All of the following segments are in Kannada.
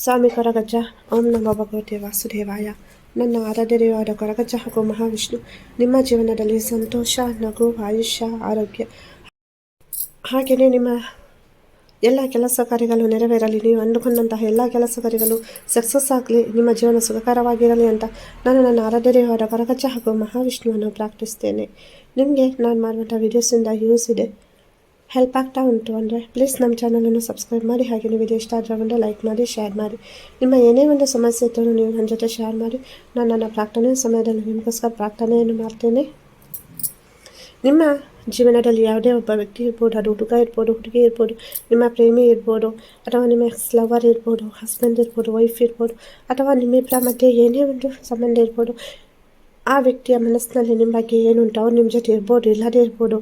ಸ್ವಾಮಿ ಕೊರಗಜ್ಜ, ಓಂ ನಮೋ ಭಗವತೆ ವಾಸುದೇವಾಯ. ನನ್ನ ಆರಾಧ್ಯವಾದ ಕೊರಗಜ್ಜ ಹಾಗೂ ಮಹಾವಿಷ್ಣು. ನಿಮ್ಮ ಜೀವನದಲ್ಲಿ ಸಂತೋಷ, ನಗು, ಆಯುಷ್ಯ, ಆರೋಗ್ಯ. ಹಾಗೆಯೇ ನಿಮ್ಮ ಎಲ್ಲ ಕೆಲಸ ಕಾರ್ಯಗಳು ನೆರವೇರಲಿ. ನೀವು ಅಂದುಕೊಂಡಂತಹ ಎಲ್ಲ ಕೆಲಸ ಕಾರ್ಯಗಳು ಸಕ್ಸಸ್ ಆಗಲಿ. ನಿಮ್ಮ ಜೀವನ ಸುಖಕರವಾಗಿರಲಿ ಅಂತ ನಾನು ನನ್ನ ಆರಾಧ್ಯವಾದ ಕೊರಗಜ್ಜ ಹಾಗೂ ಮಹಾವಿಷ್ಣುವನ್ನು ಪ್ರಾರ್ಥಿಸ್ತೇನೆ ನಿಮಗೆ ನಾನು ಮಾಡುವಂಥ ವೀಡಿಯೋಸಿಂದ ಯೂಸ್ ಇದೆ. ಹೆಲ್ಪ್ ಆಗ್ತಾ ಉಂಟು ಅಂದರೆ ಪ್ಲೀಸ್ ನಮ್ಮ ಚಾನಲನ್ನು ಸಬ್ಸ್ಕ್ರೈಬ್ ಮಾಡಿ ಹಾಗೆ ನೀವು ಇಷ್ಟ ಆದರೆ ಒಂದು ಲೈಕ್ ಮಾಡಿ ಶೇರ್ ಮಾಡಿ. ನಿಮ್ಮ ಏನೇ ಒಂದು ಸಮಸ್ಯೆ ಇದ್ದರೂ ನೀವು ನನ್ನ ಜೊತೆ ಶೇರ್ ಮಾಡಿ. ನಾನು ನನ್ನ ಪ್ರಾರ್ಥನೆ ಸಮಯದಲ್ಲಿ ನಿಮಗೋಸ್ಕರ ಪ್ರಾರ್ಥನೆಯನ್ನು ಮಾಡ್ತೇನೆ. ನಿಮ್ಮ ಜೀವನದಲ್ಲಿ ಯಾವುದೇ ಒಬ್ಬ ವ್ಯಕ್ತಿ ಇರ್ಬೋದು, ಅದು ಹುಡುಗ ಇರ್ಬೋದು, ಹುಡುಗಿ ಇರ್ಬೋದು, ನಿಮ್ಮ ಪ್ರೇಮಿ ಇರ್ಬೋದು, ಅಥವಾ ನಿಮ್ಮ ಎಕ್ಸ್ ಲವರ್ ಇರ್ಬೋದು ಹಸ್ಬೆಂಡ್ ಇರ್ಬೋದು ವೈಫ್ ಇರ್ಬೋದು, ಅಥವಾ ನಿಮ್ಮಿಬ್ಬರ ಮಧ್ಯೆ ಏನೇ ಒಂದು ಸಂಬಂಧ ಇರ್ಬೋದು, ಆ ವ್ಯಕ್ತಿಯ ಮನಸ್ಸಿನಲ್ಲಿ ನಿಮ್ಮ ಬಗ್ಗೆ ಏನುಂಟು, ಅವ್ರು ನಿಮ್ಮ ಜೊತೆ ಇರ್ಬೋದು, ಇಲ್ಲದೇ ಇರ್ಬೋದು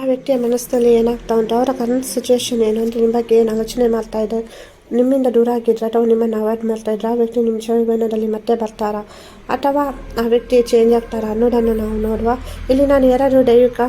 ಆ ವ್ಯಕ್ತಿಯ ಮನಸ್ಸಿನಲ್ಲಿ ಏನಾಗ್ತಾ ಉಂಟು, ಅವರ ಕರೆಂಟ್ ಸಿಚುವೇಶನ್ ಏನು ಅಂತ ನಿಮ್ಮ ಬಗ್ಗೆ ಏನು ಆಲೋಚನೆ ಮಾಡ್ತಾ ಇದ್ದಾರೆ? ನಿಮ್ಮಿಂದ ದೂರ ಆಗಿದ್ರೆ ಅಥವಾ ನಿಮ್ಮನ್ನು ಅವಾಯ್ಡ್ ಮಾಡ್ತಾ ಇದ್ರೆ ಆ ವ್ಯಕ್ತಿ ನಿಮ್ಮ ಜೀವನದಲ್ಲಿ ಮತ್ತೆ ಬರ್ತಾರಾ? ಅಥವಾ ಆ ವ್ಯಕ್ತಿ ಚೇಂಜ್ ಆಗ್ತಾರಾ ಅನ್ನೋದನ್ನು ನಾವು ನೋಡುವ. ಇಲ್ಲಿ ನಾನು ಯಾರಾದರೂ ದೈವಿಕ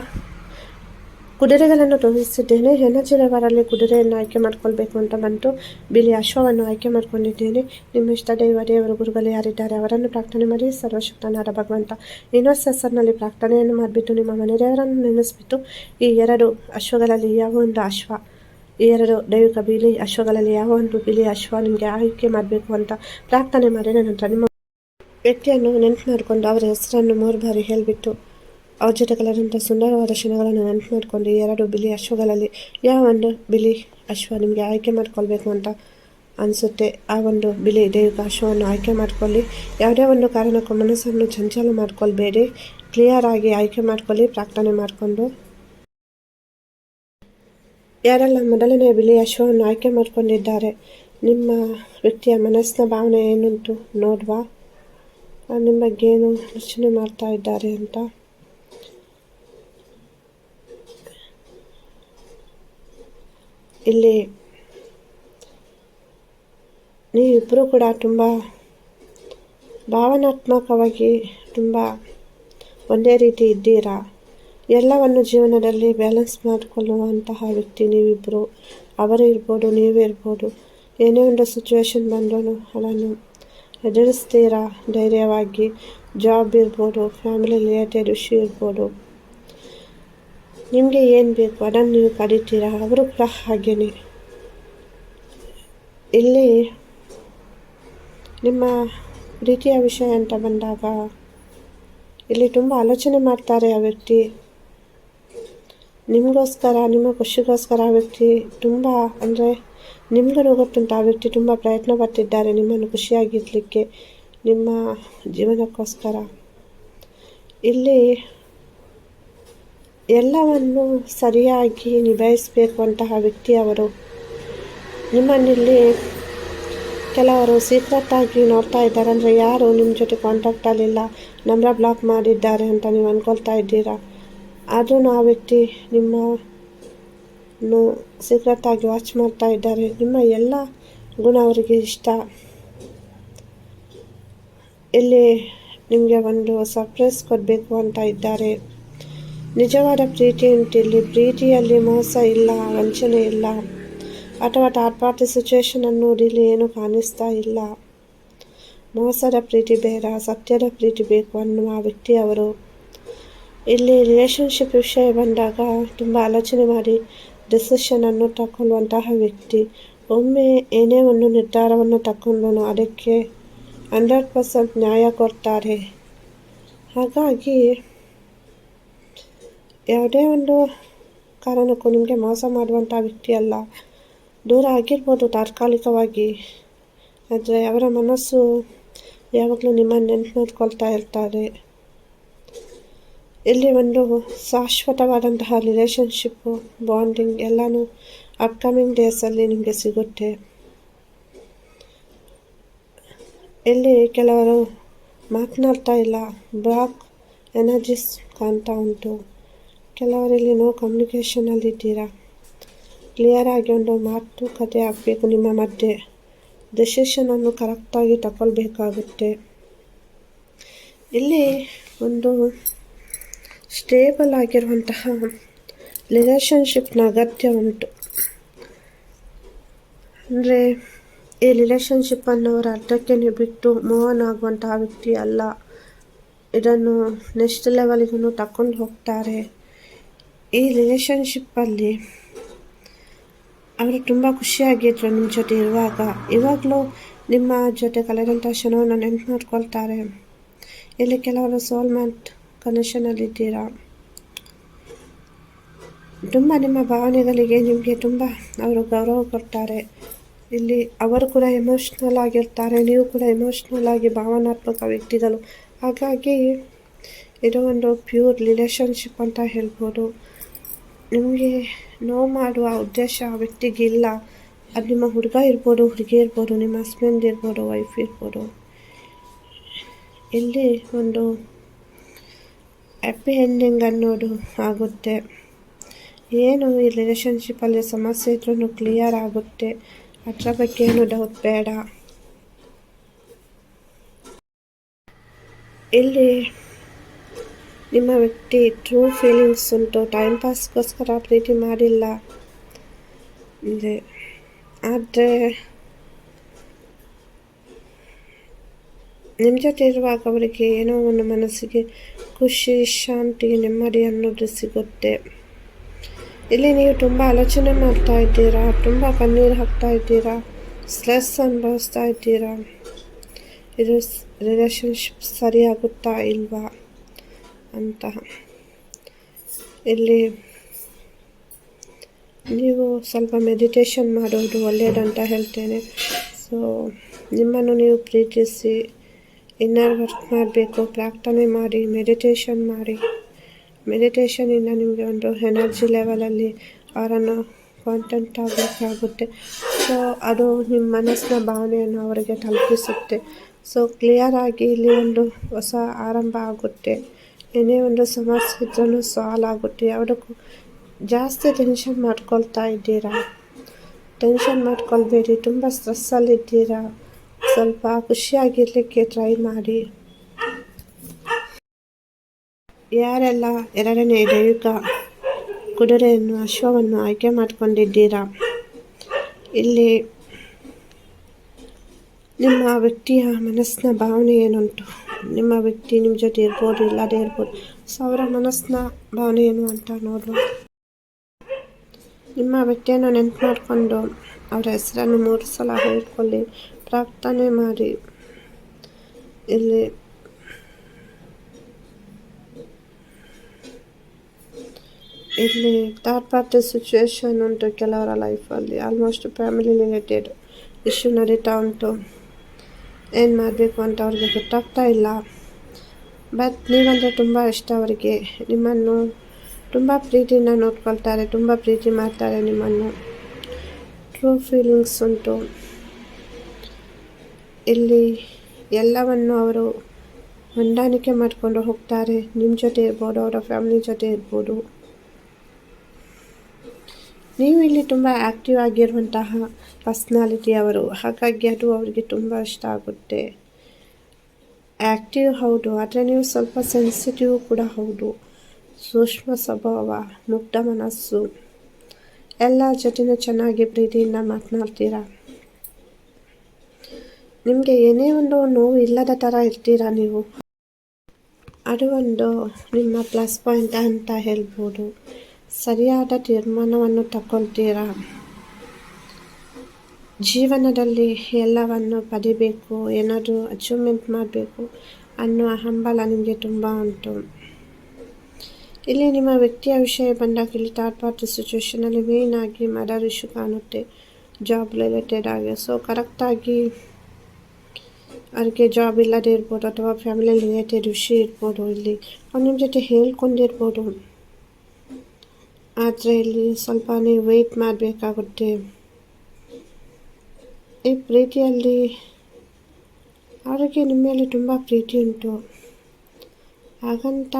ಕುದುರೆಗಳನ್ನು ತೋರಿಸಿದ್ದೇನೆ ಹೆಣ್ಣಚಿರವರಲ್ಲಿ ಕುದುರೆಯನ್ನು ಆಯ್ಕೆ ಮಾಡ್ಕೊಳ್ಬೇಕು ಅಂತ ಬಂತು. ಬಿಳಿ ಅಶ್ವವನ್ನು ಆಯ್ಕೆ ಮಾಡ್ಕೊಂಡಿದ್ದೇನೆ. ನಿಮ್ಮ ಇಷ್ಟ ದೈವ ದೇವರು ಗುರುಗಳು ಯಾರಿದ್ದಾರೆ ಅವರನ್ನು ಪ್ರಾರ್ಥನೆ ಮಾಡಿ. ಸರ್ವಶಕ್ತನಾದ ಭಗವಂತ ಇನ್ನೊಸ್ ಹೆಸರಿನಲ್ಲಿ ಪ್ರಾರ್ಥನೆಯನ್ನು ಮಾಡಿಬಿಟ್ಟು ನಿಮ್ಮ ಮನೆಯವರನ್ನು ನೆನೆಸ್ಬಿಟ್ಟು ಈ ಎರಡು ಅಶ್ವಗಳಲ್ಲಿ ಯಾವ ಒಂದು ಅಶ್ವ, ಈ ಎರಡು ದೈವಿಕ ಬಿಳಿ ಅಶ್ವಗಳಲ್ಲಿ ಯಾವ ಒಂದು ಬಿಳಿ ಅಶ್ವ ನಿಮಗೆ ಆಯ್ಕೆ ಮಾಡಬೇಕು ಅಂತ ಪ್ರಾರ್ಥನೆ ಮಾಡಿದ ನಂತರ ನಿಮ್ಮ ವ್ಯಕ್ತಿಯನ್ನು ನೆನಪು ಮಾಡಿಕೊಂಡು ಅವರ ಹೆಸರನ್ನು ಮೂರು ಬಾರಿ ಹೇಳಿಬಿಟ್ಟು ಅವ್ರ ಜೊತೆ ಸುಂದರವಾದ ಕ್ಷಣಗಳನ್ನು ನೆನಪು ಮಾಡಿಕೊಂಡು ಎರಡು ಬಿಳಿ ಅಶ್ವಗಳಲ್ಲಿ ಯಾವ ಒಂದು ಬಿಳಿ ಅಶ್ವ ನಿಮಗೆ ಆಯ್ಕೆ ಮಾಡ್ಕೊಳ್ಬೇಕು ಅಂತ ಅನಿಸುತ್ತೆ, ಆ ಒಂದು ಬಿಳಿ ದೈವಿಕ ಅಶ್ವವನ್ನು ಆಯ್ಕೆ ಮಾಡಿಕೊಳ್ಳಿ. ಯಾವುದೇ ಒಂದು ಕಾರಣಕ್ಕೂ ಮನಸ್ಸನ್ನು ಚಂಚಲ ಮಾಡ್ಕೊಳ್ಬೇಡಿ. ಕ್ಲಿಯರ್ ಆಗಿ ಆಯ್ಕೆ ಮಾಡ್ಕೊಳ್ಳಿ, ಪ್ರಾರ್ಥನೆ ಮಾಡಿಕೊಂಡು. ಯಾರೆಲ್ಲ ಮೊದಲನೇ ಬಿಳಿ ಅಶ್ವವನ್ನು ಆಯ್ಕೆ ಮಾಡಿಕೊಂಡಿದ್ದಾರೆ, ನಿಮ್ಮ ವ್ಯಕ್ತಿಯ ಮನಸ್ಸಿನ ಭಾವನೆ ಏನುಂಟು ನೋಡುವ? ನಿಮ್ಮ ಬಗ್ಗೆ ಏನು ಯೋಚನೆ ಮಾಡ್ತಾ ಇದ್ದಾರೆ ಅಂತ? ಇಲ್ಲಿ ನೀವಿಬ್ಬರೂ ಕೂಡ ತುಂಬ ಭಾವನಾತ್ಮಕವಾಗಿ ತುಂಬ ಒಂದೇ ರೀತಿ ಇದ್ದೀರಾ? ಎಲ್ಲವನ್ನು ಜೀವನದಲ್ಲಿ ಬ್ಯಾಲೆನ್ಸ್ ಮಾಡಿಕೊಳ್ಳುವಂತಹ ವ್ಯಕ್ತಿ ನೀವಿಬ್ಬರು ಅವರು ಇರ್ಬೋದು, ನೀವೇ ಇರ್ಬೋದು. ಏನೇ ಒಂದು ಸಿಚುವೇಶನ್ ಬಂದರೂ ಅದನ್ನು ಎದುರಿಸ್ತೀರಾ? ಧೈರ್ಯವಾಗಿ ಜಾಬ್ ಇರ್ಬೋದು ಫ್ಯಾಮಿಲಿ ರಿಲೇಟೆಡ್ ಇಶ್ಯೂ ಇರ್ಬೋದು. ನಿಮಗೆ ಏನು ಬೇಕು? ಅದನ್ನು ನೀವು ಕಲಿತೀರಾ? ಅವರು ಕೂಡ ಹಾಗೇನೆ. ಇಲ್ಲಿ ನಿಮ್ಮ ಪ್ರೀತಿಯ ವಿಷಯ ಅಂತ ಬಂದಾಗ, ಇಲ್ಲಿ ತುಂಬ ಆಲೋಚನೆ ಮಾಡ್ತಾರೆ ಆ ವ್ಯಕ್ತಿ. ನಿಮಗೋಸ್ಕರ, ನಿಮ್ಮ ಖುಷಿಗೋಸ್ಕರ ಆ ವ್ಯಕ್ತಿ ತುಂಬ ಅಂದರೆ ನಿಮಗೂ ಗೊತ್ತುಂಟು ಆ ವ್ಯಕ್ತಿ ತುಂಬ ಪ್ರಯತ್ನ ಪಡ್ತಿದ್ದಾರೆ ನಿಮ್ಮನ್ನು ಖುಷಿಯಾಗಿರಲಿಕ್ಕೆ, ನಿಮ್ಮ ಜೀವನಕ್ಕೋಸ್ಕರ. ಇಲ್ಲಿ ಎಲ್ಲವನ್ನು ಸರಿಯಾಗಿ ನಿಭಾಯಿಸಬೇಕು ಅಂತಹ ವ್ಯಕ್ತಿ ಅವರು. ನಿಮ್ಮನ್ನಿಲ್ಲಿ ಕೆಲವರು ಸೀಕ್ರೆಟಾಗಿ ನೋಡ್ತಾ ಇದ್ದಾರೆ ಅಂದರೆ ಯಾರು ನಿಮ್ಮ ಜೊತೆ ಕಾಂಟ್ಯಾಕ್ಟಲ್ಲಿಲ್ಲ ನಂಬರ್ ಬ್ಲಾಕ್ ಮಾಡಿದ್ದಾರೆ ಅಂತ ನೀವು ಅಂದ್ಕೊಳ್ತಾ ಇದ್ದೀರಾ? ಆದ್ರೂ ಆ ವ್ಯಕ್ತಿ ನಿಮ್ಮನ್ನು ಸೀಕ್ರೆಟಾಗಿ ವಾಚ್ ಮಾಡ್ತಾ ಇದ್ದಾರೆ. ನಿಮ್ಮ ಎಲ್ಲ ಗುಣ ಅವರಿಗೆ ಇಷ್ಟ. ಇಲ್ಲಿ ನಿಮಗೆ ಒಂದು ಸರ್ಪ್ರೈಸ್ ಕೊಡಬೇಕು ಅಂತ ಇದ್ದಾರೆ. ನಿಜವಾದ ಪ್ರೀತಿ ಉಂಟಿಲ್ಲಿ. ಪ್ರೀತಿಯಲ್ಲಿ ಮೋಸ ಇಲ್ಲ, ವಂಚನೆ ಇಲ್ಲ. ಅಥವಾ ಥರ್ಡ್ ಪಾರ್ಟಿ ಸಿಚುವೇಶನ್ ಅನ್ನೋದಿಲ್ಲಿ ಏನು ಕಾಣಿಸ್ತಾ ಇಲ್ಲ. ಮೋಸದ ಪ್ರೀತಿ ಬೇಡ, ಸತ್ಯದ ಪ್ರೀತಿ ಬೇಕು ಅನ್ನುವ ವ್ಯಕ್ತಿಯವರು ಇಲ್ಲಿ ರಿಲೇಷನ್ಶಿಪ್ ವಿಷಯ ಬಂದಾಗ ತುಂಬ ಆಲೋಚನೆ ಮಾಡಿ ಡಿಸಿಷನನ್ನು ತಗೊಳ್ಳುವಂತಹ ವ್ಯಕ್ತಿ. ಒಮ್ಮೆ ಏನೇ ಒಂದು ನಿರ್ಧಾರವನ್ನು ತಗೊಂಡು ಅದಕ್ಕೆ ಹಂಡ್ರೆಡ್ ಪರ್ಸೆಂಟ್ ನ್ಯಾಯ ಕೊಡ್ತಾರೆ. ಹಾಗಾಗಿ ಯಾವುದೇ ಒಂದು ಕಾರಣಕ್ಕೂ ನಿಮಗೆ ಮೋಸ ಮಾಡುವಂಥ ವ್ಯಕ್ತಿ ಅಲ್ಲ. ದೂರ ಆಗಿರ್ಬೋದು ತಾತ್ಕಾಲಿಕವಾಗಿ. ಆದರೆ ಅವರ ಮನಸ್ಸು ಯಾವಾಗಲೂ ನಿಮ್ಮ ನೆನಪು ನೋಡ್ಕೊಳ್ತಾ ಇರ್ತಾರೆ. ಇಲ್ಲಿ ಒಂದು ಶಾಶ್ವತವಾದಂತಹ ರಿಲೇಷನ್ಶಿಪ್ಪು ಬಾಂಡಿಂಗ್ ಎಲ್ಲನೂ ಅಪ್ಕಮಿಂಗ್ ಡೇಸಲ್ಲಿ ನಿಮಗೆ ಸಿಗುತ್ತೆ. ಇಲ್ಲಿ ಕೆಲವರು ಮಾತನಾಡ್ತಾ ಇಲ್ಲ. ಬ್ಲಾಕ್ ಎನರ್ಜಿಸ್ ಕಾಣ್ತಾ ಉಂಟು. ಕೆಲವರಲ್ಲಿ ನೋ ಕಮ್ಯುನಿಕೇಷನಲ್ಲಿದ್ದೀರಾ ಕ್ಲಿಯರಾಗಿ ಒಂದು ಮಾತುಕತೆ ಆಗಬೇಕು ನಿಮ್ಮ ಮಧ್ಯೆ. ಡಿಸಿಷನನ್ನು ಕರೆಕ್ಟಾಗಿ ತಗೊಳ್ಬೇಕಾಗುತ್ತೆ. ಇಲ್ಲಿ ಒಂದು ಸ್ಟೇಬಲ್ ಆಗಿರುವಂತಹ ರಿಲೇಷನ್ಶಿಪ್ನ ಅಗತ್ಯ ಉಂಟು. ಅಂದರೆ, ಈ ರಿಲೇಷನ್ಶಿಪ್ಪನ್ನು ಅವರ ಅರ್ಧಕ್ಕೆ ಬಿಟ್ಟು ಮೋಹನ್ ಆಗುವಂತಹ ವ್ಯಕ್ತಿ ಅಲ್ಲ. ಇದನ್ನು ನೆಕ್ಸ್ಟ್ ಲೆವೆಲಿಗೂ ತಕೊಂಡು ಹೋಗ್ತಾರೆ. ಈ ರಿಲೇಷನ್ಶಿಪ್ಪಲ್ಲಿ ಅವರು ತುಂಬ ಖುಷಿಯಾಗಿದ್ರು ನಿಮ್ಮ ಜೊತೆ ಇರುವಾಗ. ಇವಾಗಲೂ ನಿಮ್ಮ ಜೊತೆ ಕಳೆದಂಥ ಕ್ಷಣವನ್ನು ನೆನ್ಪು ಮಾಡ್ಕೊಳ್ತಾರೆ. ಇಲ್ಲಿ ಕೆಲವರು ಸೋಲ್ಮೇಟ್ ಕನೆಕ್ಷನಲ್ಲಿದ್ದೀರಾ ತುಂಬ ನಿಮ್ಮ ಭಾವನೆಗಳಿಗೆ ನಿಮಗೆ ತುಂಬ ಅವರು ಗೌರವ ಕೊಡ್ತಾರೆ. ಇಲ್ಲಿ ಅವರು ಕೂಡ ಎಮೋಷ್ನಲ್ ಆಗಿರ್ತಾರೆ, ನೀವು ಕೂಡ ಎಮೋಷ್ನಲ್ ಆಗಿ ಭಾವನಾತ್ಮಕ ವ್ಯಕ್ತಿಗಳು. ಹಾಗಾಗಿ ಇದು ಒಂದು ಪ್ಯೂರ್ ರಿಲೇಷನ್ಶಿಪ್ ಅಂತ ಹೇಳ್ಬೋದು. ನಿಮಗೆ ನೋವು ಮಾಡುವ ಉದ್ದೇಶ ಆ ವ್ಯಕ್ತಿಗಿಲ್ಲ ಅದು ನಿಮ್ಮ ಹುಡುಗ ಇರ್ಬೋದು, ಹುಡುಗಿ ಇರ್ಬೋದು, ನಿಮ್ಮ ಹಸ್ಬೆಂಡ್ ಇರ್ಬೋದು ವೈಫ್ ಇರ್ಬೋದು. ಇಲ್ಲಿ ಒಂದು ಹ್ಯಾಪಿ ಎಂಡಿಂಗ್ ಅನ್ನೋದು ಆಗುತ್ತೆ. ಏನು ಈ ರಿಲೇಷನ್ಶಿಪ್ಪಲ್ಲಿ ಸಮಸ್ಯೆ ಇದ್ರೂ ಕ್ಲಿಯರ್ ಆಗುತ್ತೆ. ಅದರ ಬಗ್ಗೆ ಏನು ಡೌಟ್ ಬೇಡ. ಇಲ್ಲಿ ನಿಮ್ಮ ವ್ಯಕ್ತಿ ಟ್ರೂ ಫೀಲಿಂಗ್ಸ್ ಉಂಟು. ಟೈಮ್ ಪಾಸ್ಗೋಸ್ಕರ ಪ್ರೀತಿ ಮಾಡಿಲ್ಲ. ಇದೆ ಆದರೆ ನಿಮ್ಮ ಜೊತೆ ಇರುವಾಗ ಅವರಿಗೆ ಏನೋ ಒಂದು ಮನಸ್ಸಿಗೆ ಖುಷಿ, ಶಾಂತಿ, ನೆಮ್ಮದಿ ಅನ್ನೋದು ಸಿಗುತ್ತೆ. ಇಲ್ಲಿ ನೀವು ತುಂಬ ಆಲೋಚನೆ ಮಾಡ್ತಾ ಇದ್ದೀರಾ? ತುಂಬ ಕಣ್ಣೀರು ಹಾಕ್ತಾ ಇದ್ದೀರಾ? ಸ್ಟ್ರೆಸ್ ಅನುಭವಿಸ್ತಾ ಇದ್ದೀರಾ? ಇದು ರಿಲೇಷನ್ಶಿಪ್ ಸರಿಯಾಗುತ್ತಾ ಇಲ್ವಾ? ಅಂತ ಇಲ್ಲಿ ನೀವು ಸ್ವಲ್ಪ ಮೆಡಿಟೇಷನ್ ಮಾಡೋದು ಒಳ್ಳೆಯದಂತ ಹೇಳ್ತೇನೆ. ಸೊ ನಿಮ್ಮನ್ನು ನೀವು ಪ್ರೀತಿಸಿ ಇನ್ನರ್ ವರ್ಕ್ ಮಾಡಬೇಕು, ಪ್ರಾರ್ಥನೆ ಮಾಡಿ ಮೆಡಿಟೇಷನ್ ಮಾಡಿ. ಮೆಡಿಟೇಷನಿಂದ ನಿಮಗೆ ಒಂದು ಎನರ್ಜಿ ಲೆವೆಲಲ್ಲಿ ಅವರನ್ನು ಕಾಂಟೆಂಟ್ ಆಗಬೇಕಾಗುತ್ತೆ. ಸೊ ಅದು ನಿಮ್ಮ ಮನಸ್ಸಿನ ಭಾವನೆಯನ್ನು ಅವರಿಗೆ ತಲುಪಿಸುತ್ತೆ. ಸೊ ಕ್ಲಿಯರ್ ಆಗಿ ಇಲ್ಲಿ ಒಂದು ಹೊಸ ಆರಂಭ ಆಗುತ್ತೆ. ಏನೇ ಒಂದು ಸಮಸ್ಯೆ ಇದ್ರೂ ಸಾಲ್ವ್ ಆಗುತ್ತೆ ಯಾವುದಕ್ಕೂ ಜಾಸ್ತಿ ಟೆನ್ಷನ್ ಮಾಡ್ಕೊಳ್ತಾ ಇದ್ದೀರಾ? ಟೆನ್ಷನ್ ಮಾಡ್ಕೊಳ್ಬೇಡಿ, ತುಂಬ ಸ್ಟ್ರೆಸ್ಸಲ್ಲಿದ್ದೀರಾ ಸ್ವಲ್ಪ ಖುಷಿಯಾಗಿರಲಿಕ್ಕೆ ಟ್ರೈ ಮಾಡಿ. ಯಾರೆಲ್ಲ ಎರಡನೇ ದೈವಿಕ ಕುದುರೆಯನ್ನು, ಅಶ್ವವನ್ನು ಆಯ್ಕೆ ಮಾಡಿಕೊಂಡಿದ್ದೀರಾ? ಇಲ್ಲಿ ನಿಮ್ಮ ವ್ಯಕ್ತಿಯ ಮನಸ್ಸಿನ ಭಾವನೆ ಏನುಂಟು? ನಿಮ್ಮ ವ್ಯಕ್ತಿ, ನಿಮ್ಮ ಜೊತೆ ಇರ್ಬೋದು, ಇಲ್ಲದೇ ಇರ್ಬೋದು ಸೊ ಅವರ ಮನಸ್ಸಿನ ಭಾವನೆ ಏನು ಅಂತ ನೋಡು ನಿಮ್ಮ ವ್ಯಕ್ತಿಯನ್ನು ನೆನಪು ಮಾಡಿಕೊಂಡು ಅವರ ಹೆಸರನ್ನು ಮೂರು ಸಲ ಹೇಳ್ಕೊಳ್ಳಿ, ಪ್ರಾರ್ಥನೆ ಮಾಡಿ. ಇಲ್ಲಿ ಇಲ್ಲಿ ಥರ್ಡ್ ಪಾರ್ಟಿ ಸಿಚುವೇಶನ್ ಉಂಟು ಕೆಲವರ ಲೈಫಲ್ಲಿ ಆಲ್ಮೋಸ್ಟ್ ಫ್ಯಾಮಿಲಿ ರಿಲೇಟೆಡ್ ಇಶ್ಯೂ ನಡೀತಾ ಉಂಟು. ಏನು ಮಾಡಬೇಕು ಅಂತ ಅವ್ರಿಗೆ ಗೊತ್ತಾಗ್ತಾ ಇಲ್ಲ. ಬಟ್ ನೀವಂದರೆ ತುಂಬ ಇಷ್ಟ ಅವರಿಗೆ. ನಿಮ್ಮನ್ನು ತುಂಬ ಪ್ರೀತಿಯಿಂದ ನೋಡ್ಕೊಳ್ತಾರೆ, ತುಂಬ ಪ್ರೀತಿ ಮಾಡ್ತಾರೆ ನಿಮ್ಮನ್ನು. ಟ್ರೂ ಫೀಲಿಂಗ್ಸ್ ಉಂಟು. ಇಲ್ಲಿ ಎಲ್ಲವನ್ನು ಅವರು ಹೊಂದಾಣಿಕೆ ಮಾಡಿಕೊಂಡು ಹೋಗ್ತಾರೆ. ನಿಮ್ಮ ಜೊತೆ ಇರ್ಬೋದು, ಅವರ ಫ್ಯಾಮಿಲಿ ಜೊತೆ ಇರ್ಬೋದು. ನೀವು ಇಲ್ಲಿ ತುಂಬ ಆ್ಯಕ್ಟಿವ್ ಆಗಿರುವಂತಹ ಪರ್ಸ್ನಾಲಿಟಿ ಅವರು, ಹಾಗಾಗಿ ಅದು ಅವರಿಗೆ ತುಂಬ ಇಷ್ಟ ಆಗುತ್ತೆ. ಆ್ಯಕ್ಟಿವ್ ಹೌದು, ಆದರೆ ನೀವು ಸ್ವಲ್ಪ ಸೆನ್ಸಿಟಿವ್ ಕೂಡ ಹೌದು. ಸೂಕ್ಷ್ಮ ಸ್ವಭಾವ, ಮುಗ್ಧ ಮನಸ್ಸು. ಎಲ್ಲ ಜೊತೆನೂ ಚೆನ್ನಾಗಿ ಪ್ರೀತಿಯಿಂದ ಮಾತನಾಡ್ತೀರಾ? ನಿಮಗೆ ಏನೇ ಒಂದು ನೋವು ಇಲ್ಲದ ಥರ ಇರ್ತೀರಾ ನೀವು? ಅದು ಒಂದು ನಿಮ್ಮ ಪ್ಲಸ್ ಪಾಯಿಂಟ್ ಅಂತ ಹೇಳ್ಬೋದು. ಸರಿಯಾದ ತೀರ್ಮಾನವನ್ನು ತಗೊಳ್ತೀರಾ ಜೀವನದಲ್ಲಿ ಎಲ್ಲವನ್ನು ಪಡಿಬೇಕು, ಏನಾದರೂ ಅಚೀವ್ಮೆಂಟ್ ಮಾಡಬೇಕು ಅನ್ನೋ ಹಂಬಲ ನಿಮಗೆ ತುಂಬ ಉಂಟು. ಇಲ್ಲಿ ನಿಮ್ಮ ವ್ಯಕ್ತಿಯ ವಿಷಯ ಬಂದಾಗ ಇಲ್ಲಿ ಥರ್ಡ್ ಪಾರ್ಟಿ ಸಿಚುವೇಷನಲ್ಲಿ ಆಗಿ ಮದರ್ ಇಶ್ಯೂ ಕಾಣುತ್ತೆ ಜಾಬ್ ರಿಲೇಟೆಡ್ ಆಗಿ. ಸೊ ಕರೆಕ್ಟಾಗಿ ಅವ್ರಿಗೆ ಜಾಬ್ ಇಲ್ಲದೆ ಇರ್ಬೋದು ಅಥವಾ ಫ್ಯಾಮಿಲಿ ರಿಲೇಟೆಡ್ ವಿಷಯ ಇರ್ಬೋದು ಇಲ್ಲಿ. ಅವ್ರು ನಿಮ್ಮ ಜೊತೆ ಹೇಳ್ಕೊಂಡಿರ್ಬೋದು. ಆದರೆ ಇಲ್ಲಿ ಸ್ವಲ್ಪ ನೀವು ವೆಯ್ಟ್ ಮಾಡಬೇಕಾಗುತ್ತೆ. ಈ ಪ್ರೀತಿಯಲ್ಲಿ ಅವರಿಗೆ ನಿಮ್ಮ ಮೇಲೆ ತುಂಬ ಪ್ರೀತಿ ಉಂಟು. ಹಾಗಂತ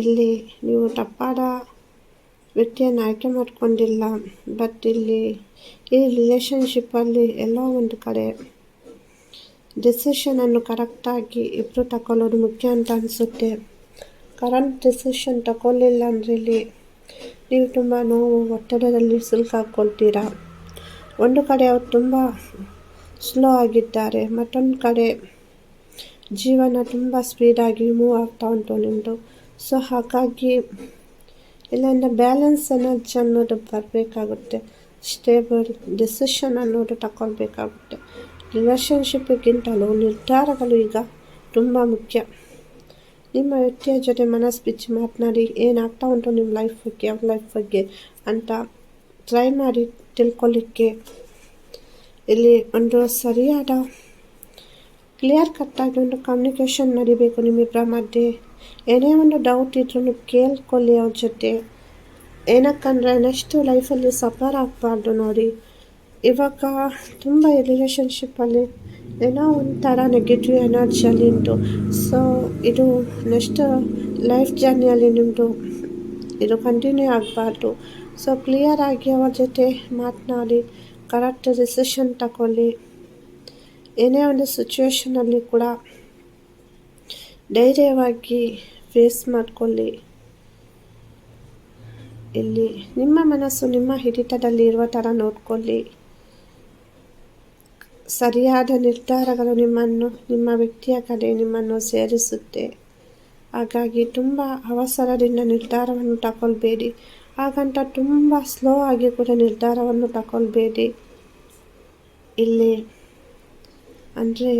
ಇಲ್ಲಿ ನೀವು ತಪ್ಪಾದ ವ್ಯಕ್ತಿಯನ್ನು ಆಯ್ಕೆ ಮಾಡಿಕೊಂಡಿಲ್ಲ. ಬಟ್ ಇಲ್ಲಿ ಈ ರಿಲೇಷನ್ಶಿಪ್ಪಲ್ಲಿ ಎಲ್ಲೋ ಒಂದು ಕಡೆ ಡಿಸಿಷನನ್ನು ಕರೆಕ್ಟಾಗಿ ಇಬ್ಬರು ತಗೊಳ್ಳೋದು ಮುಖ್ಯ ಅಂತ ಅನಿಸುತ್ತೆ. ಕರೆಂಟ್ ಡಿಸಿಷನ್ ತಗೊಳ್ಳಿಲ್ಲ ಅಂದರೆ ಇಲ್ಲಿ ನೀವು ತುಂಬ ನೋವು, ಒತ್ತಡದಲ್ಲಿ ಸಿಲುಕಾಕ್ಕೊಳ್ತೀರಾ? ಒಂದು ಕಡೆ ಅವರು ತುಂಬ ಸ್ಲೋ ಆಗಿದ್ದಾರೆ, ಮತ್ತೊಂದು ಕಡೆ ಜೀವನ ತುಂಬ ಸ್ಪೀಡಾಗಿ ಮೂವ್ ಆಗ್ತಾ ಉಂಟು ನಿಮ್ಮದು ಸೊ ಹಾಗಾಗಿ ಇಲ್ಲಿಂದ ಬ್ಯಾಲೆನ್ಸ್ ಎನರ್ಜಿ ಅನ್ನೋದು ಬರಬೇಕಾಗುತ್ತೆ. ಸ್ಟೇಬಲ್ ಡಿಸಿಷನ್ ಅನ್ನೋದು ತಗೊಳ್ಬೇಕಾಗುತ್ತೆ ರಿಲೇಷನ್ಶಿಪ್ಗಿಂತಲೂ ನಿರ್ಧಾರಗಳು ಈಗ ತುಂಬ ಮುಖ್ಯ. ನಿಮ್ಮ ವ್ಯಕ್ತಿಯ ಜೊತೆ ಮನಸ್ಸು ಬಿಚ್ಚಿ ಮಾತನಾಡಿ ಏನಾಗ್ತಾ ಉಂಟು ನಿಮ್ಮ ಲೈಫ್ ಬಗ್ಗೆ, ಅವ್ರ ಲೈಫ್ ಬಗ್ಗೆ ಅಂತ ಟ್ರೈ ಮಾಡಿ ತಿಳ್ಕೊಳ್ಳಿಕ್ಕೆ ಇಲ್ಲಿ ಒಂದು ಸರಿಯಾದ ಕ್ಲಿಯರ್ ಕಟ್ಟಾಗಿ ಒಂದು ಕಮ್ಯುನಿಕೇಷನ್ ನಡಿಬೇಕು ನಿಮ್ಮಿಬ್ಬರ ಮಧ್ಯೆ. ಏನೇ ಒಂದು ಡೌಟ್ ಇದ್ರೂ ಕೇಳ್ಕೊಳ್ಳಿ ಅವ್ರ ಜೊತೆ. ಏನಕ್ಕಂದರೆ ನೆಕ್ಸ್ಟ್ ಲೈಫಲ್ಲಿ ಸಫರ್ ಆಗಬಾರ್ದು ನೋಡಿ. ಇವಾಗ ತುಂಬ ರಿಲೇಷನ್ಶಿಪ್ಪಲ್ಲಿ ಏನೋ ಒಂಥರ ನೆಗೆಟಿವ್ ಎನರ್ಜಿಯಲ್ಲಿ ಉಂಟು ಸೊ ಇದು ನೆಕ್ಸ್ಟ್ ಲೈಫ್ ಜರ್ನಿಯಲ್ಲಿ ನಿಮ್ಮದು ಇದು ಕಂಟಿನ್ಯೂ ಆಗಬಾರ್ದು. ಸೊ ಕ್ಲಿಯರಾಗಿ ಅವರ ಜೊತೆ ಮಾತನಾಡಿ ಕರೆಕ್ಟ್ ಡಿಸಿಷನ್ ತಗೊಳ್ಳಿ ಏನೇ ಒಂದು ಸಿಚುವೇಷನಲ್ಲಿ ಕೂಡ ಧೈರ್ಯವಾಗಿ ಫೇಸ್ ಮಾಡಿಕೊಳ್ಳಿ. ಇಲ್ಲಿ ನಿಮ್ಮ ಮನಸ್ಸು ನಿಮ್ಮ ಹಿಡಿತದಲ್ಲಿ ಇರುವ ಥರ ನೋಡ್ಕೊಳ್ಳಿ. ಸರಿಯಾದ ನಿರ್ಧಾರಗಳು ನಿಮ್ಮನ್ನು, ನಿಮ್ಮ ವ್ಯಕ್ತಿಯ ಕಡೆ ನಿಮ್ಮನ್ನು ಸೇರಿಸುತ್ತೆ. ಹಾಗಾಗಿ ತುಂಬ ಅವಸರದಿಂದ ನಿರ್ಧಾರವನ್ನು ತಗೊಳ್ಬೇಡಿ. ಹಾಗಂತ ತುಂಬ ಸ್ಲೋ ಆಗಿ ಕೂಡ ನಿರ್ಧಾರವನ್ನು ತಗೊಳ್ಬೇಡಿ ಇಲ್ಲಿ ಅಂದರೆ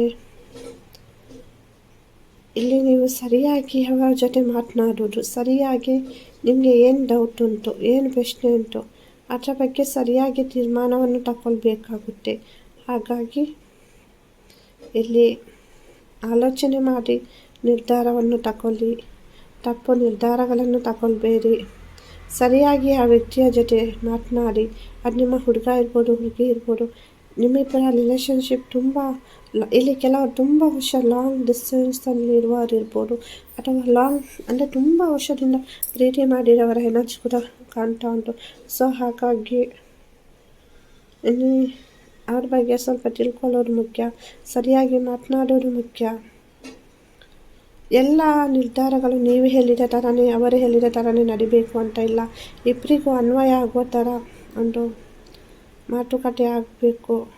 ಇಲ್ಲಿ ನೀವು ಸರಿಯಾಗಿ ಅವರ ಜೊತೆ ಮಾತನಾಡೋದು ಸರಿಯಾಗಿ ನಿಮಗೆ ಏನು ಡೌಟ್ ಉಂಟು, ಏನು ಪ್ರಶ್ನೆ ಉಂಟು, ಅದರ ಬಗ್ಗೆ ಸರಿಯಾಗಿ ತೀರ್ಮಾನವನ್ನು ತಗೊಳ್ಬೇಕಾಗುತ್ತೆ ಹಾಗಾಗಿ ಇಲ್ಲಿ ಆಲೋಚನೆ ಮಾಡಿ ನಿರ್ಧಾರವನ್ನು ತಗೊಳ್ಳಿ ತಪ್ಪು ನಿರ್ಧಾರಗಳನ್ನು ತಗೊಳ್ಬೇಡಿ ಸರಿಯಾಗಿ ಆ ವ್ಯಕ್ತಿಯ ಜೊತೆ ಮಾತನಾಡಿ, ಅದು ನಿಮ್ಮ ಹುಡುಗ ಇರ್ಬೋದು, ಹುಡುಗಿ ಇರ್ಬೋದು, ನಿಮ್ಮಿಬ್ಬರ ರಿಲೇಷನ್ಶಿಪ್ ತುಂಬ ಇಲ್ಲಿ ಕೆಲವರು ತುಂಬ ವರ್ಷ ಲಾಂಗ್ ಡಿಸ್ಟೆನ್ಸಲ್ಲಿ ಇರುವವರು ಇರ್ಬೋದು, ಅಥವಾ ಲಾಂಗ್ ಅಂದರೆ ತುಂಬ ವರ್ಷದಿಂದ ಪ್ರೀತಿ ಮಾಡಿರೋವರ ಎನರ್ಜಿ ಕೂಡ ಕಾಣ್ತಾ ಉಂಟು. ಸೊ ಹಾಗಾಗಿ ಅವ್ರ ಬಗ್ಗೆ ಸ್ವಲ್ಪ ತಿಳ್ಕೊಳ್ಳೋದು ಮುಖ್ಯ, ಸರಿಯಾಗಿ ಮಾತನಾಡೋದು ಮುಖ್ಯ. ಎಲ್ಲ ನಿರ್ಧಾರಗಳು ನೀವು ಹೇಳಿದ ಥರನೇ ಅವರು ಹೇಳಿದ ಥರನೇ ನಡಿಬೇಕು ಅಂತ ಇಲ್ಲ. ಇಬ್ಬರಿಗೂ ಅನ್ವಯ ಆಗೋ ಥರ ಒಂದು ಮಾತುಕತೆ ಆಗಬೇಕು.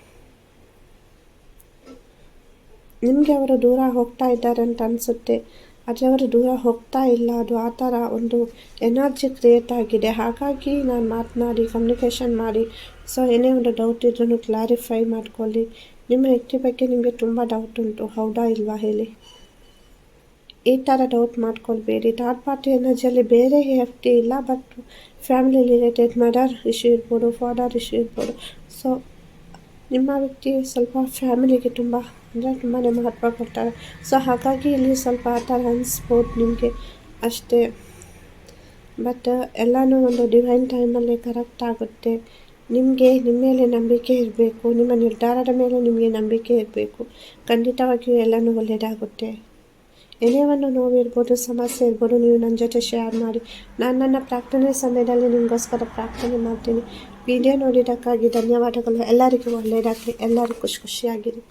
ನಿಮಗೆ ಅವರು ದೂರ ಹೋಗ್ತಾ ಇದ್ದಾರೆ ಅಂತ ಅನಿಸುತ್ತೆ. ಆದರೆ ಅವರು ದೂರ ಹೋಗ್ತಾ ಇಲ್ಲ. ಅದು ಆ ಥರ ಒಂದು ಎನರ್ಜಿ ಕ್ರಿಯೇಟ್ ಆಗಿದೆ. ಹಾಗಾಗಿ ನಾನು ಮಾತನಾಡಿ ಕಮ್ಯುನಿಕೇಷನ್ ಮಾಡಿ. ಸೊ, ಏನೇ ಒಂದು ಡೌಟ್ ಇದ್ರೂ ಕ್ಲಾರಿಫೈ ಮಾಡ್ಕೊಳ್ಳಿ. ನಿಮ್ಮ ವ್ಯಕ್ತಿ ಬಗ್ಗೆ ನಿಮಗೆ ತುಂಬ ಡೌಟ್ ಉಂಟು. ಹೌದಾ ಇಲ್ವಾ ಹೇಳಿ? ಈ ಥರ ಡೌಟ್ ಮಾಡ್ಕೊಳ್ಬೇಡಿ ಥರ್ಡ್ ಪಾರ್ಟಿ ಎನರ್ಜಿಯಲ್ಲಿ ಬೇರೆ ವ್ಯಕ್ತಿ ಇಲ್ಲ but family related mother issue ಇರ್ಬೋದು ಫಾದರ್ ಇಶ್ಯೂ ಇರ್ಬೋದು. ಸೊ ನಿಮ್ಮ ವ್ಯಕ್ತಿ ಸ್ವಲ್ಪ ಫ್ಯಾಮಿಲಿಗೆ ತುಂಬ, ಅಂದರೆ ತುಂಬಾ ಮಹತ್ವ ಕೊಡ್ತಾರೆ. ಸೊ ಹಾಗಾಗಿ ಇಲ್ಲಿ ಸ್ವಲ್ಪ ಆ ಥರ ಅನಿಸ್ಬೋದು ನಿಮಗೆ ಅಷ್ಟೇ. ಬಟ್ ಎಲ್ಲನೂ ಒಂದು ಡಿವೈನ್ ಟೈಮಲ್ಲಿ ಕರೆಕ್ಟ್ ಆಗುತ್ತೆ. ನಿಮಗೆ, ನಿಮ್ಮ ಮೇಲೆ ನಂಬಿಕೆ ಇರಬೇಕು. ನಿಮ್ಮ ನಿರ್ಧಾರದ ಮೇಲೆ ನಿಮಗೆ ನಂಬಿಕೆ ಇರಬೇಕು. ಖಂಡಿತವಾಗಿಯೂ ಎಲ್ಲನೂ ಒಳ್ಳೆಯದಾಗುತ್ತೆ ಒಂದು ನೋವಿರ್ಬೋದು ಸಮಸ್ಯೆ ಇರ್ಬೋದು, ನೀವು ನನ್ನ ಜೊತೆ ಶೇರ್ ಮಾಡಿ. ನಾನು ನನ್ನ ಪ್ರಾರ್ಥನೆ ಸಮಯದಲ್ಲಿ ನಿಮಗೋಸ್ಕರ ಪ್ರಾರ್ಥನೆ ಮಾಡ್ತೀನಿ. ವಿಡಿಯೋ ನೋಡಿದ್ದಕ್ಕಾಗಿ ಧನ್ಯವಾದಗಳು. ಎಲ್ಲರಿಗೂ ಒಳ್ಳೆಯದಾಗಲಿ. ಎಲ್ಲರೂ ಖುಷಿ ಖುಷಿಯಾಗಿರಿ.